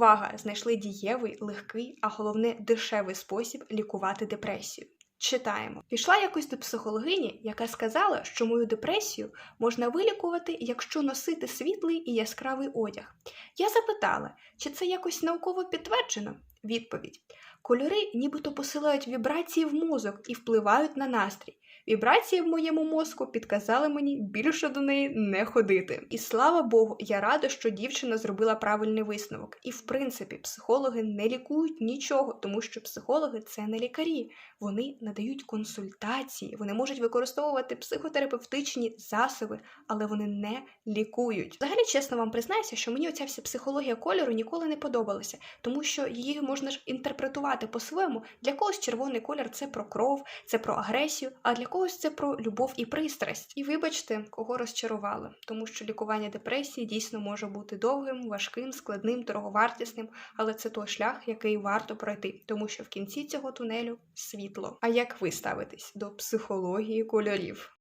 увага, знайшли дієвий, легкий, а головне дешевий спосіб лікувати депресію. Читаємо. Пішла якось до психологині, яка сказала, що мою депресію можна вилікувати, якщо носити світлий і яскравий одяг. Я запитала, чи це якось науково підтверджено? Відповідь: кольори нібито посилають вібрації в мозок і впливають на настрій. Вібрації в моєму мозку підказали мені більше до неї не ходити. І слава Богу, я рада, що дівчина зробила правильний висновок. І в принципі, психологи не лікують нічого, тому що психологи це не лікарі. Вони надають консультації, вони можуть використовувати психотерапевтичні засоби, але вони не лікують. Взагалі, чесно вам признаюся, що мені оця вся психологія кольору ніколи не подобалася, тому що її можна ж інтерпретувати по-своєму. Для когось червоний колір це про кров, це про агресію, а для когось це про любов і пристрасть. І вибачте, кого розчарували, тому що лікування депресії дійсно може бути довгим, важким, складним, дороговартісним, але це той шлях, який варто пройти, тому що в кінці цього тунелю світло. А як ви ставитесь до психології кольорів?